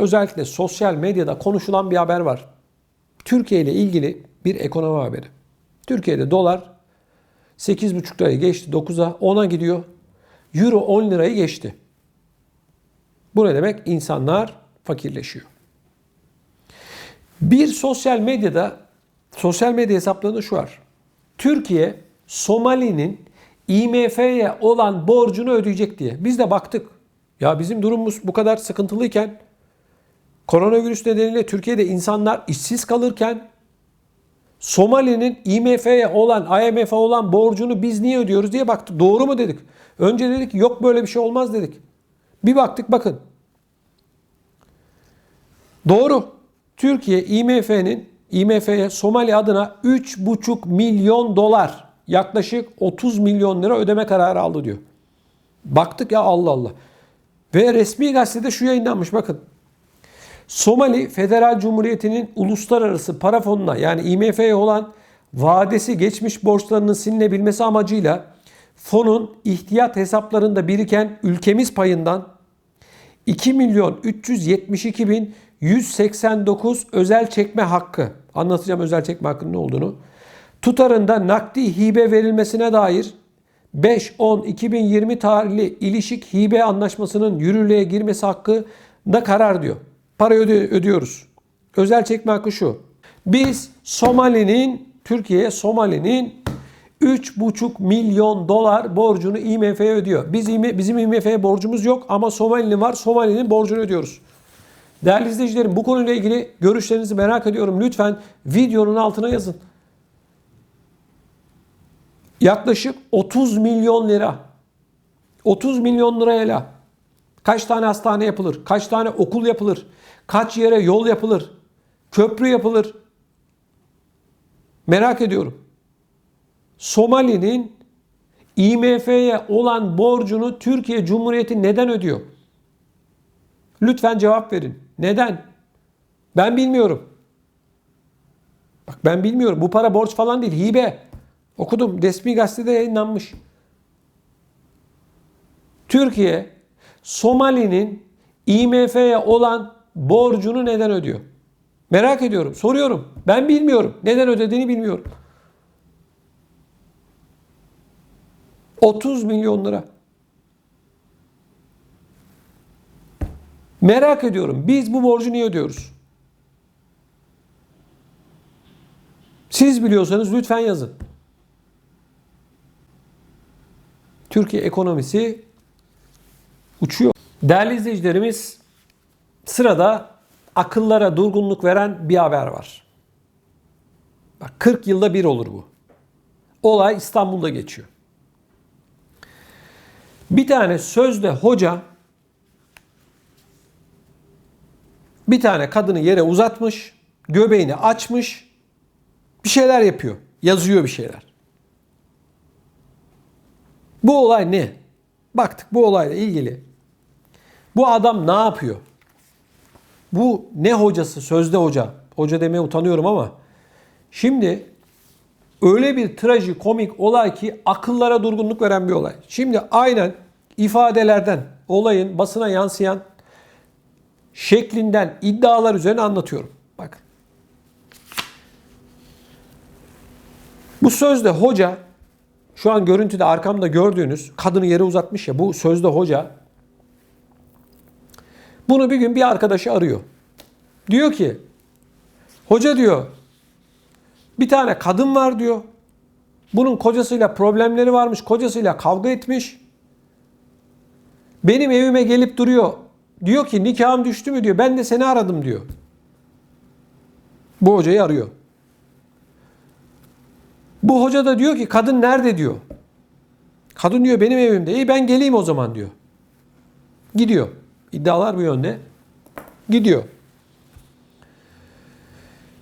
özellikle sosyal medyada konuşulan bir haber var. Türkiye ile ilgili bir ekonomi haberi. Türkiye'de dolar 8,5 lirayı geçti 9'a 10'a gidiyor. Euro 10 lirayı geçti. Bu ne demek? İnsanlar fakirleşiyor. Bir sosyal medyada sosyal medya hesaplarında şu var. Türkiye Somali'nin IMF'ye olan borcunu ödeyecek diye. Biz de baktık. Ya bizim durumumuz bu kadar sıkıntılıyken koronavirüs nedeniyle Türkiye'de insanlar işsiz kalırken Somali'nin IMF'ye olan, IMF'e olan borcunu biz niye ödüyoruz diye baktık. Doğru mu dedik? Önce dedik yok böyle bir şey olmaz dedik. Bir baktık bakın. Doğru. Türkiye IMF'nin IMF'ye Somali adına 3,5 milyon dolar yaklaşık 30 milyon lira ödeme kararı aldı diyor. Baktık ya Allah Allah. Ve resmi gazetede şu yayınlanmış bakın. Somali Federal Cumhuriyeti'nin uluslararası para fonuna yani IMF'ye olan vadesi geçmiş borçlarının silinebilmesi amacıyla fonun ihtiyat hesaplarında biriken ülkemiz payından 2 milyon 372 bin 189 özel çekme hakkı. Anlatacağım özel çekme hakkının ne olduğunu. Tutarında nakdi hibe verilmesine dair 5-10-2020 tarihli ilişik hibe anlaşmasının yürürlüğe girmesi hakkında karar diyor. Para öde- ödüyoruz. Özel çekme hakkı şu. Biz Somali'nin, Türkiye Somali'nin 3,5 milyon dolar borcunu IMF'ye ödüyor. Biz IM bizim IMF'ye borcumuz yok ama Somali'nin var. Somali'nin borcunu ödüyoruz. Değerli izleyicilerim bu konuyla ilgili görüşlerinizi merak ediyorum. Lütfen videonun altına yazın. Yaklaşık 30 milyon lira. 30 milyon lirayla kaç tane hastane yapılır? Kaç tane okul yapılır? Kaç yere yol yapılır? Köprü yapılır? Merak ediyorum. Somali'nin IMF'ye olan borcunu Türkiye Cumhuriyeti neden ödüyor? Lütfen cevap verin. Neden? Ben bilmiyorum. Bak ben bilmiyorum. Bu para borç falan değil. Hibe. Okudum. Resmi gazetede yayınlanmış. Türkiye Somali'nin IMF'ye olan borcunu neden ödüyor? Merak ediyorum. Soruyorum. Ben bilmiyorum. Neden ödediğini bilmiyorum. 30 milyon lira. Merak ediyorum. Biz bu borcu niye ödüyoruz? Siz biliyorsanız lütfen yazın. Türkiye ekonomisi uçuyor. Değerli izleyicilerimiz sırada akıllara durgunluk veren bir haber var. Bak 40 yılda bir olur bu. Olay İstanbul'da geçiyor. Bir tane sözde hoca bir tane kadını yere uzatmış, göbeğini açmış, bir şeyler yapıyor. Yazıyor bir şeyler. Bu olay ne? Baktık bu olayla ilgili. Bu adam ne yapıyor? Bu ne hocası? Sözde hoca. Hoca demeye utanıyorum ama. Şimdi öyle bir trajikomik olay ki akıllara durgunluk veren bir olay. Şimdi aynen ifadelerden olayın basına yansıyan şeklinden iddialar üzerine anlatıyorum. Bakın. Bu sözde hoca şu an görüntüde arkamda gördüğünüz kadını yere uzatmış ya bu sözde hoca bunu bir gün bir arkadaşı arıyor. Diyor ki hoca diyor bir tane kadın var diyor. Bunun kocasıyla problemleri varmış. Kocasıyla kavga etmiş. Benim evime gelip duruyor. Diyor ki nikahım düştü mü diyor. Ben de seni aradım diyor. Bu hocayı arıyor. Bu hoca da diyor ki kadın nerede diyor. Kadın diyor benim evimde. İyi ben geleyim o zaman diyor. Gidiyor. İddialar bu yönde. Gidiyor.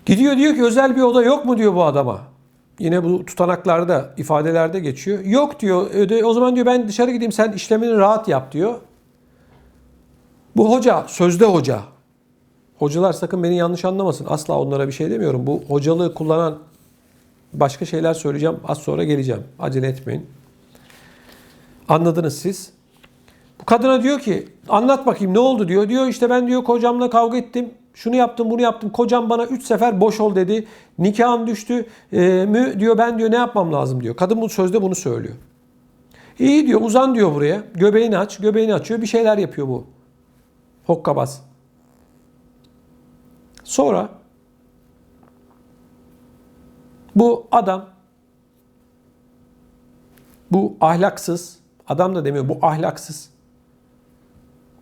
Gidiyor diyor ki özel bir oda yok mu diyor bu adama. Yine bu tutanaklarda, ifadelerde geçiyor. Yok diyor. öde- O zaman diyor ben dışarı gideyim sen işlemini rahat yap diyor. Bu hoca, sözde hoca. Hocalar sakın beni yanlış anlamasın. Asla onlara bir şey demiyorum. Bu hocalığı kullanan başka şeyler söyleyeceğim. Az sonra geleceğim. Acele etmeyin. Anladınız siz. Bu kadına diyor ki anlat bakayım ne oldu diyor. Diyor işte ben diyor kocamla kavga ettim. Şunu yaptım bunu yaptım. Kocam bana 3 sefer boş ol dedi. Nikahım düştü. Ee, mü diyor ben diyor ne yapmam lazım diyor. Kadın bu sözde bunu söylüyor. İyi diyor uzan diyor buraya. Göbeğini aç. Göbeğini açıyor. Bir şeyler yapıyor bu. Hokkabaz. Sonra bu adam bu ahlaksız adam da demiyor bu ahlaksız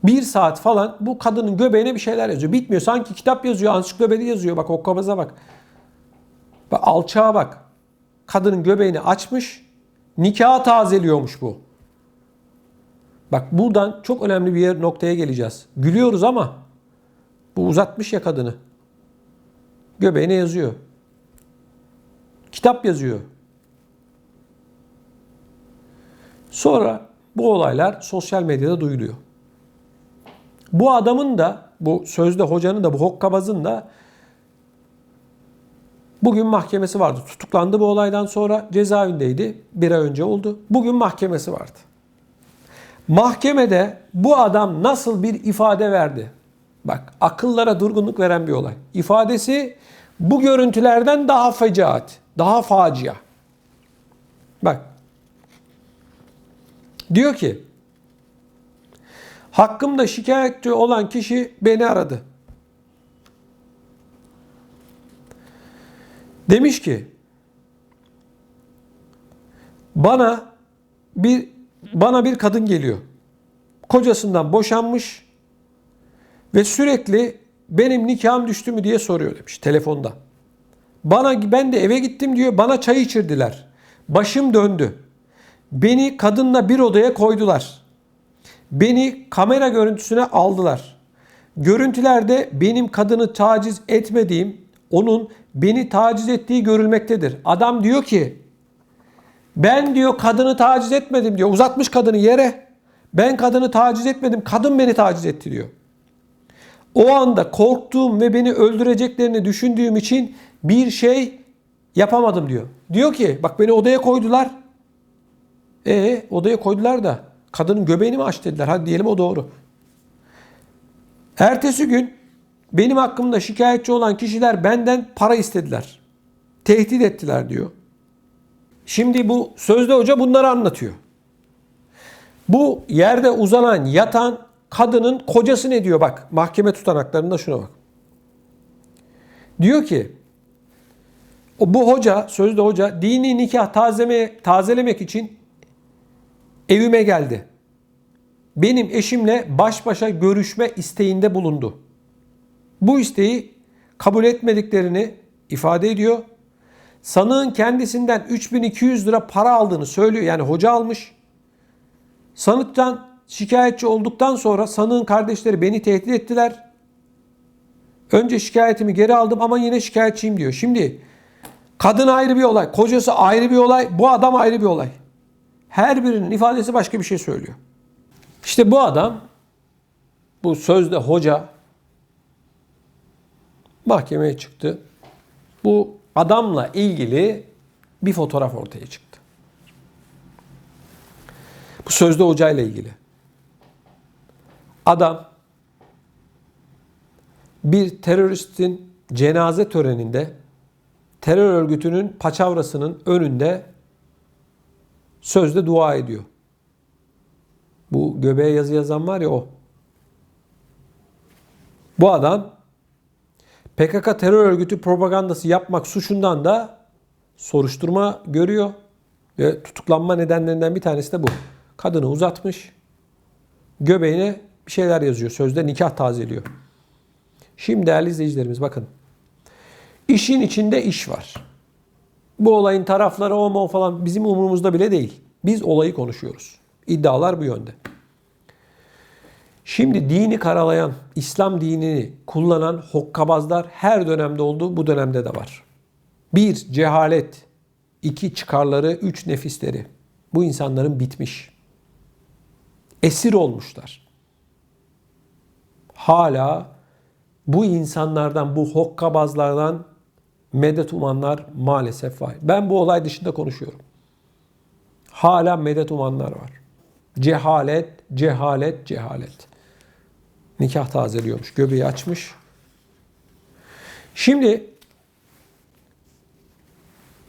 bir saat falan bu kadının göbeğine bir şeyler yazıyor. Bitmiyor. Sanki kitap yazıyor. Ansiklopedi yazıyor. Bak okkabaza bak. Bak alçağa bak. Kadının göbeğini açmış. Nikahı tazeliyormuş bu. Bak buradan çok önemli bir yer noktaya geleceğiz. Gülüyoruz ama bu uzatmış ya kadını. Göbeğine yazıyor. Kitap yazıyor. Sonra bu olaylar sosyal medyada duyuluyor. Bu adamın da bu sözde hocanın da bu hokkabazın da bugün mahkemesi vardı. Tutuklandı bu olaydan sonra cezaevindeydi. Bir ay önce oldu. Bugün mahkemesi vardı. Mahkemede bu adam nasıl bir ifade verdi? Bak akıllara durgunluk veren bir olay. İfadesi bu görüntülerden daha fecaat, daha facia. Bak. Diyor ki Hakkımda şikayetçi olan kişi beni aradı. Demiş ki bana bir bana bir kadın geliyor. Kocasından boşanmış ve sürekli benim nikahım düştü mü diye soruyor demiş telefonda. Bana ben de eve gittim diyor. Bana çay içirdiler. Başım döndü. Beni kadınla bir odaya koydular. Beni kamera görüntüsüne aldılar. Görüntülerde benim kadını taciz etmediğim, onun beni taciz ettiği görülmektedir. Adam diyor ki ben diyor kadını taciz etmedim diyor. Uzatmış kadını yere. Ben kadını taciz etmedim. Kadın beni taciz etti diyor. O anda korktuğum ve beni öldüreceklerini düşündüğüm için bir şey yapamadım diyor. Diyor ki bak beni odaya koydular. E odaya koydular da kadının göbeğini mi aç dediler. Hadi diyelim o doğru. Ertesi gün benim hakkımda şikayetçi olan kişiler benden para istediler. Tehdit ettiler diyor. Şimdi bu sözde hoca bunları anlatıyor. Bu yerde uzanan, yatan kadının kocası ne diyor bak mahkeme tutanaklarında şuna bak. Diyor ki bu hoca, sözde hoca dini nikah tazeme, tazelemek için evime geldi. Benim eşimle baş başa görüşme isteğinde bulundu. Bu isteği kabul etmediklerini ifade ediyor. Sanığın kendisinden 3200 lira para aldığını söylüyor. Yani hoca almış. Sanıktan şikayetçi olduktan sonra sanığın kardeşleri beni tehdit ettiler. Önce şikayetimi geri aldım ama yine şikayetçiyim diyor. Şimdi kadın ayrı bir olay, kocası ayrı bir olay, bu adam ayrı bir olay. Her birinin ifadesi başka bir şey söylüyor. İşte bu adam, bu sözde hoca mahkemeye çıktı. Bu adamla ilgili bir fotoğraf ortaya çıktı. Bu sözde hocayla ilgili. Adam bir teröristin cenaze töreninde terör örgütünün paçavrasının önünde sözde dua ediyor. Bu göbeğe yazı yazan var ya o. Bu adam PKK terör örgütü propagandası yapmak suçundan da soruşturma görüyor. Ve tutuklanma nedenlerinden bir tanesi de bu. Kadını uzatmış. Göbeğine bir şeyler yazıyor. Sözde nikah tazeliyor. Şimdi değerli izleyicilerimiz bakın. İşin içinde iş var. Bu olayın tarafları o mu falan bizim umurumuzda bile değil. Biz olayı konuşuyoruz. İddialar bu yönde. Şimdi dini karalayan, İslam dinini kullanan hokkabazlar her dönemde oldu, bu dönemde de var. Bir, cehalet. iki çıkarları. Üç, nefisleri. Bu insanların bitmiş. Esir olmuşlar. Hala bu insanlardan, bu hokkabazlardan medet umanlar maalesef var. Ben bu olay dışında konuşuyorum. Hala medet umanlar var. Cehalet, cehalet, cehalet. Nikah tazeliyormuş, göbeği açmış. Şimdi